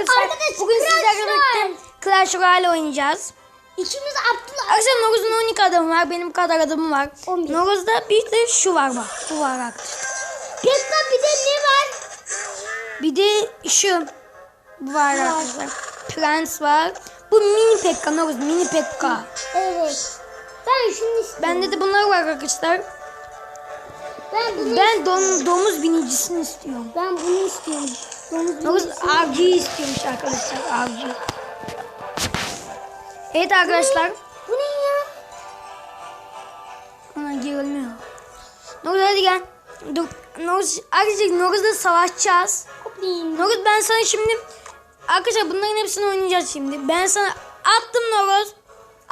arkadaşlar. Arkadaş, Bugün sizlerle birlikte Clash Royale oynayacağız. İkimiz Abdullah. Arkadaşlar Noruz'un 12 adamı var. Benim kadar adamım var. 11. Noruz'da bir de şu var bak. Bu var arkadaşlar. Pekka bir de ne var? Bir de şu var arkadaşlar. Prens var. Bu mini Pekka Noruz. Mini Pekka. Evet. Ben şunu istiyorum. Bende de bunlar var arkadaşlar. Ben bunu Ben dom, domuz binicisini istiyorum. ben bunu istiyorum. Domuz binicisi. avcıyı istiyormuş arkadaşlar. Avcı. Evet arkadaşlar. Bu ne ya? Ona girilmiyor. Noruz hadi gel. Dur. Noruz, arkadaşlar Noruz'la savaşacağız. Noruz ben sana şimdi arkadaşlar bunların hepsini oynayacağız şimdi. Ben sana attım Noruz.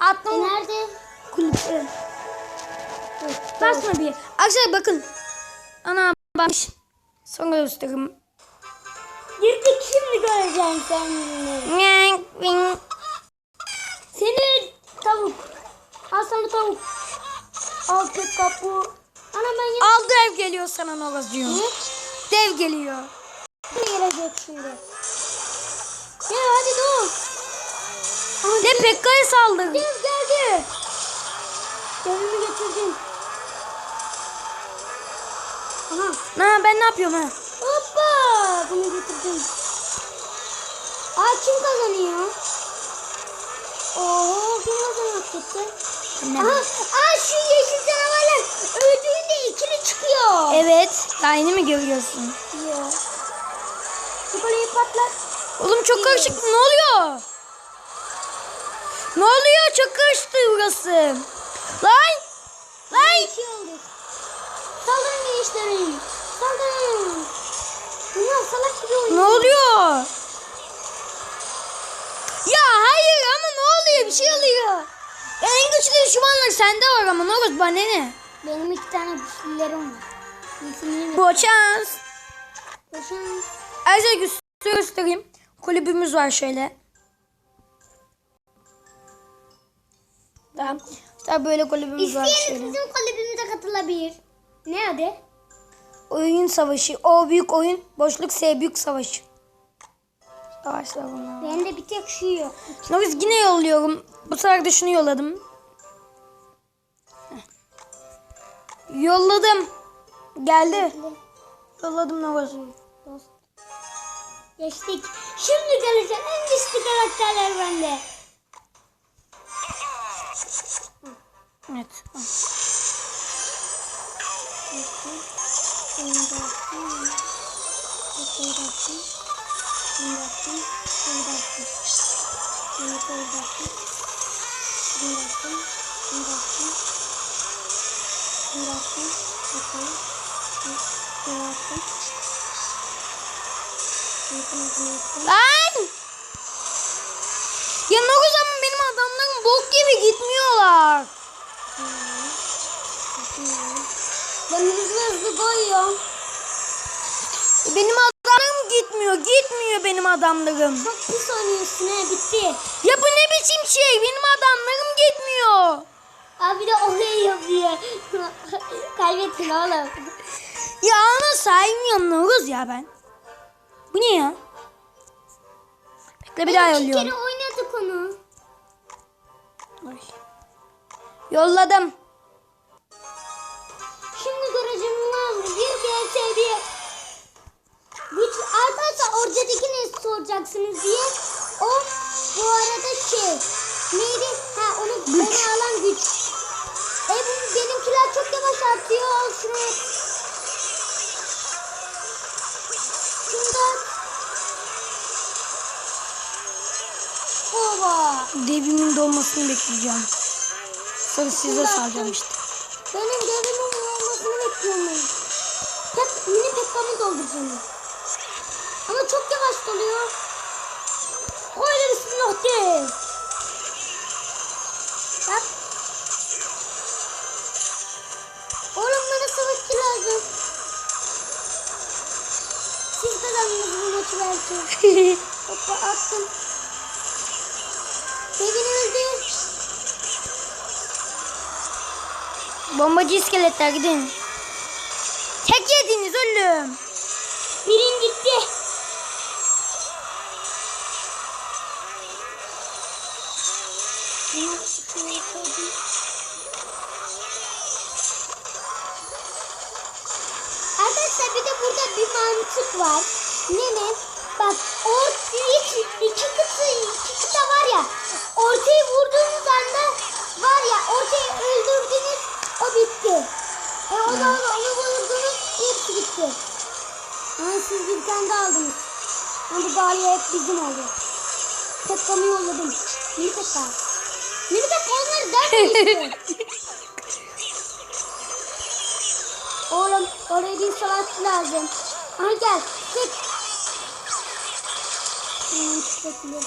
E Attım nerede? kulüpte. Basma bir. Arkadaşlar bakın. Ana bak. Sonra gösteririm. Şimdi göreceksin sen bunu. Seni tavuk. Al sana tavuk. Al Pekka bu. Ana ben ya. Al dev geliyor sana. Ne? Dev geliyor. Ne gelecek şimdi? Ya hadi dur. Ama De Pekka'ya saldır. Dev geldi. Devimi getirdim. Aha. Ha ben ne yapıyorum ha? Hoppa. Bunu getirdim. Aa kim kazanıyor? Oo kim kazanıyor gitti? Aha. Aa şu yeşil canavarlar öldüğünde ikili çıkıyor. Evet. Daha yeni mi görüyorsun? Ya. Çikolayı patlat. Oğlum çok karışık. Ne oluyor? Ne oluyor? Çok karıştı burası. Lan! Lan! İki oldu. Saldırın gençlerim. Saldırın. Bunlar salak gibi oynuyor. Ne oluyor? Ya hayır ama ne oluyor? Bir şey oluyor. Ya en güçlü düşmanlar sende var ama ne olur bana ne? Benim iki tane güçlülerim var. İsmini Bu şans. Ayrıca göster- göstereyim. Kulübümüz var şöyle. Tamam. İşte böyle kulübümüz var İsteyeniz şöyle. bizim kulübümüze katılabilir. Ne adı? Oyun savaşı. O büyük oyun. Boşluk S büyük savaşı. Savaşlar bunlar. Bende bir tek şu yok. Norris yine yolluyorum. Bu sefer de şunu yolladım. Yolladım. Geldi. Yolladım. Dost. Geçtik. Şimdi gelecek en güçlü karakterler bende. Evet. Lan! Ya Norris ama benim adamlarım bok gibi gitmiyorlar. Ben hızlı hızlı koyuyorum. Benim adamlarım gitmiyor. Gitmiyor benim adamlarım. Çok pis oynuyorsun he bitti. Ya bu ne biçim şey? Benim adamlarım gitmiyor. Abi de oraya yapıyor. Kaybettin oğlum. Ya ana saymıyorum Noruz ya ben. Bu ne ya? Bekle bir daha yolluyorum. kere oynadık onu. Ay. Yolladım. Şimdi göreceğim var. Bir kere seviye. Güç arkadaşlar oradakini soracaksınız diye. O bu arada şey. Neydi? Ha onu, onu alan güç. E bu benimkiler çok yavaş artıyor. Şunu. Da. Oba. Devimin dolmasını bekleyeceğim. Sonra size salacağım işte. Benim devimin olmasını bekliyorum. Pek, mini pekkamı dolduracağım. Ama çok yavaş doluyor. Öyle bismillah de. Bak. Oğlum bana savaşçı lazım. Siz kazandınız bu maçı belki. Hoppa attım. Devin öldü. Bombacı iskeletler gidin. Tek yediniz oğlum. Birin gitti. Şuraya koydum. Arkadaşlar bir de burada bir mantık var. Ne ne? Bak ortaya iki, iki kıta, iki kıta var ya. Ortayı vurduğunuz anda var ya ortayı öldürdünüz o bitti. E o zaman onu vurdunuz hepsi bitti. Ama siz bir tane daha aldınız. Ama bu bari hep bizim oldu. Pekka'mı yolladım. Mini Pekka. Mini Pekka onları der Oğlum oraya bir savaşçı lazım. Aha gel. Çık. Hmm, çıkabilir.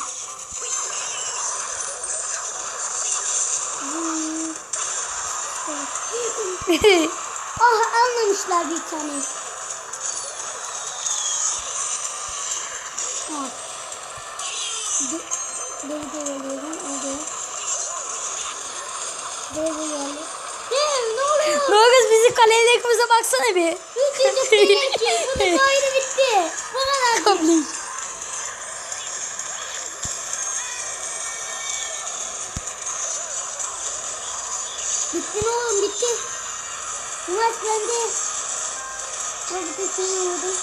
Hmm. Ah almamışlar bir tane. Kalelerimize baksana bir. Üçüncü birinci. Bunun oyunu bitti. Bu kadar. Kabli. Bitti mi oğlum bitti. Bu maç bende. Hadi bir şey yolladım.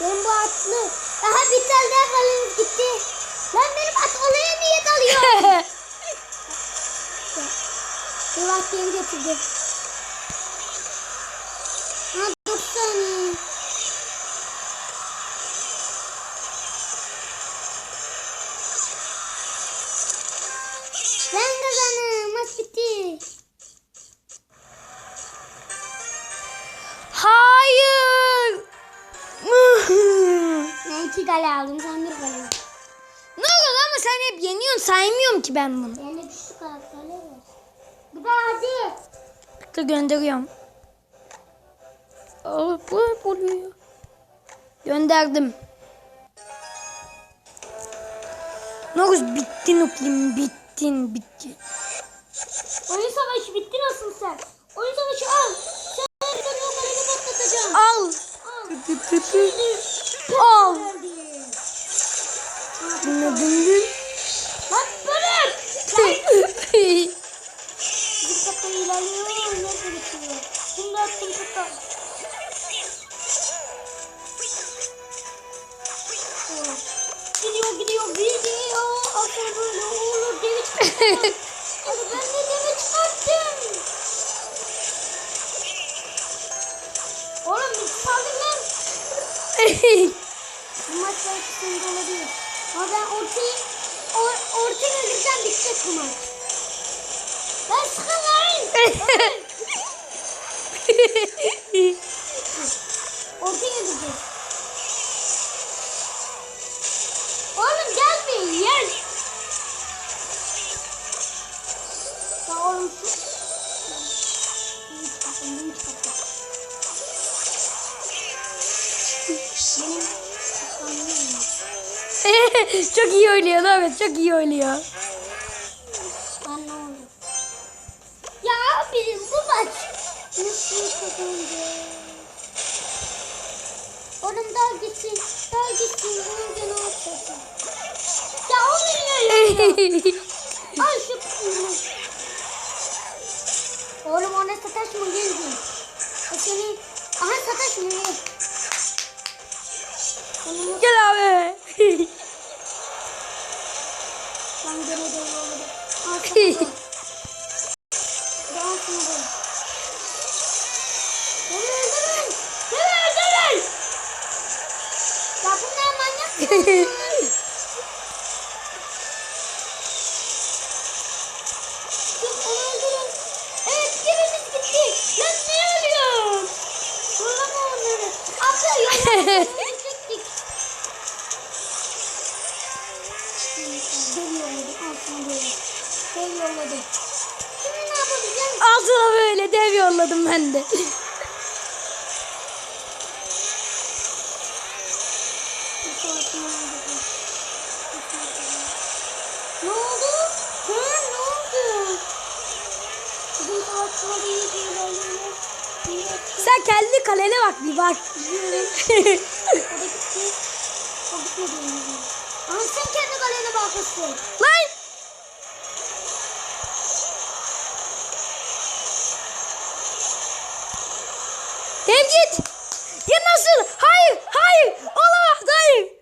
Benim bu atlı. Daha bir tane daha kalemiz gitti. Lan benim at olaya niye dalıyor? Bir bak geri getirdi. Ha dur saniye. Ben kazandım. Maç bitti. Hayır. Ben iki gale aldım. Sen bir gale aldın. Noruz ama sen hep yeniyorsun saymıyorum ki ben bunu. Bende güçlü karakterler var. Bir daha hadi. Bekle gönderiyorum. Aa, bu hep oluyor. Gönderdim. Noruz bittin uklim bittin bittin. Oyun savaşı bitti nasıl sen? Oyun savaşı al. Sen bir o kalemi patlatacağım. Al. Al. Al. Dün dün. Bak bırak. attım kaka. Gidiyor gidiyor gidiyor. Asıl böyle olur. Devi çıkarttım. Ben de devi çıkarttım. Oğlum saldır lan. Bu maç belki olabilir. Ama ben ortayı or, ortayı öleceğim bitecek bu maç. Ben sıkılmayın. Ortaya öleceğiz. Oğlum gelmeyin yer. Var. çok iyi oynuyor Noruz çok iyi oynuyor. Kazanacağız? Oğlum daha gitsin. Daha gitsin. Önce ne yapacaksın? Ya onu yiyor. Al şu kısmını. Oğlum ona sataşma geldin. O seni... Aha sataşma gel. Onu Gel abi. ben gene de yolladım. Al sataşma. Altına böyle dev yolladım ben de. Ne oldu? Ha, ne oldu? İyi bir ilerliyor. İyi yaptı. Sen kendi kalene bak bir bak. Ama sen kendi kalene bakmışsın. Lan! Dev git. Ya nasıl? Hayır, hayır. Olamaz, hayır.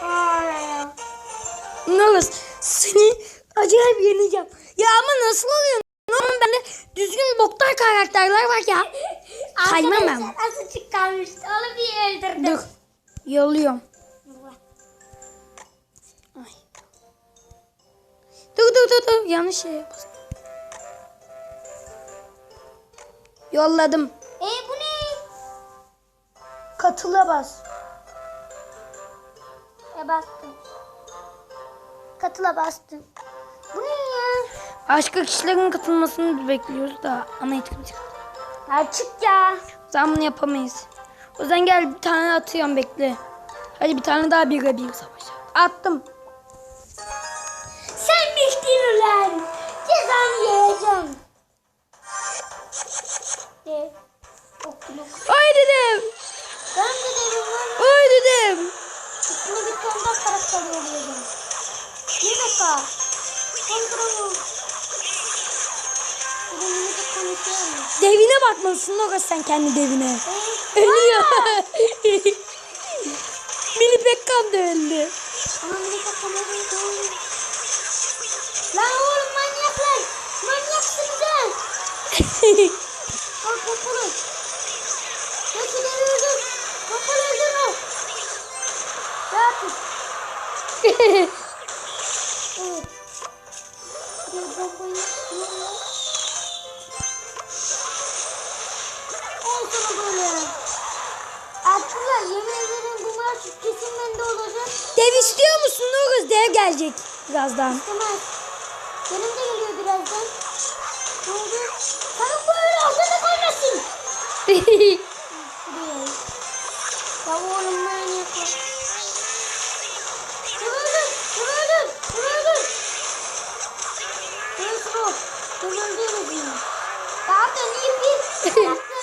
Hayır. Nuruz, seni acayip yeneceğim. Ya ama nasıl oluyor? Oğlum bende düzgün boktar karakterler var ya. Kaymam ben. Azıcık kalmıştı. Onu bir öldürdüm. Dur. Yolluyorum. Ay. Dur dur dur dur. Yanlış şey bastım. Yolladım. E bu ne? Katıla bas. E bastım. Katıla bastım. Ne ya? Başka kişilerin katılmasını bekliyoruz da ama etkimiz yok. Açık ya. Zaman bunu yapamayız. O yüzden gel bir tane atıyorum bekle. Hadi bir tane daha bir bir savaş. Attım. Sen düştün ulan. Cezanı yiyeceğim. Dev. Okuluk. Ay dedim. Ben de devim var. Ay dedim. Üstüne bir tane daha karakter yollayacağım. Bir dakika. Kontrol. Devine bakmalısın Nora sen kendi devine. Ölüyor. Mini Pekkan da öldü. Ama dakika nereye doğru? Lan oğlum manyaklar. Manyaksınız ha. sana böyle. Abdullah yemin ederim bu maç kesin bende olacak. Dev istiyor musun Nuruz? Dev gelecek birazdan. İstemez. Benim de geliyor birazdan. Ne oldu? Sen böyle ortada koymasın. Ya oğlum manyak ya. Kıvırdır, kıvırdır, kıvırdır. Ben sıra. Kıvırdır diyor. Zaten iyi bir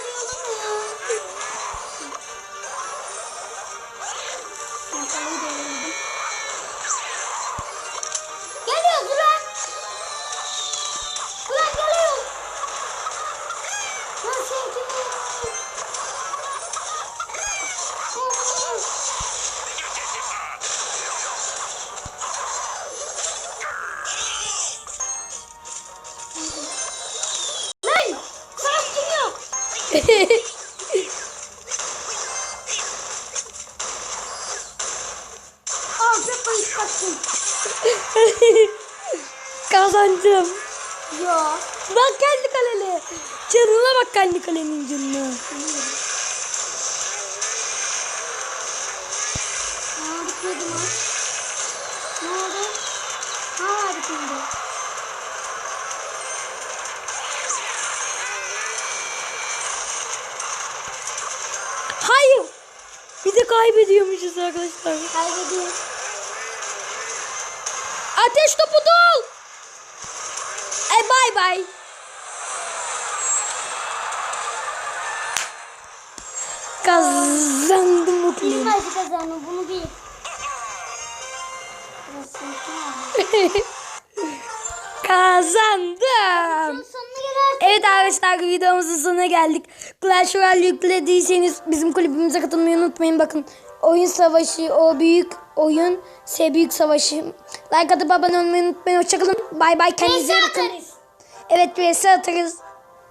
Kazandım. Ya. Bak kendi kalene. Canına bak kendi kalenin canına. Aa, bitmedi mi? Ne oldu? Ha, bitmedi. Kaybediyormuşuz arkadaşlar. Kaybediyor. Ateş topu dol. E bay bay. Kazandım Bir mutluyum. maçı kazandı bunu bil. Kazandım. Evet arkadaşlar videomuzun sonuna geldik. Clash Royale yüklediyseniz bizim kulübümüze katılmayı unutmayın. Bakın oyun savaşı o büyük oyun S büyük savaşı. Like atıp abone olmayı unutmayın. Hoşçakalın. Bay bay kendinize bakın. Evet VS atarız.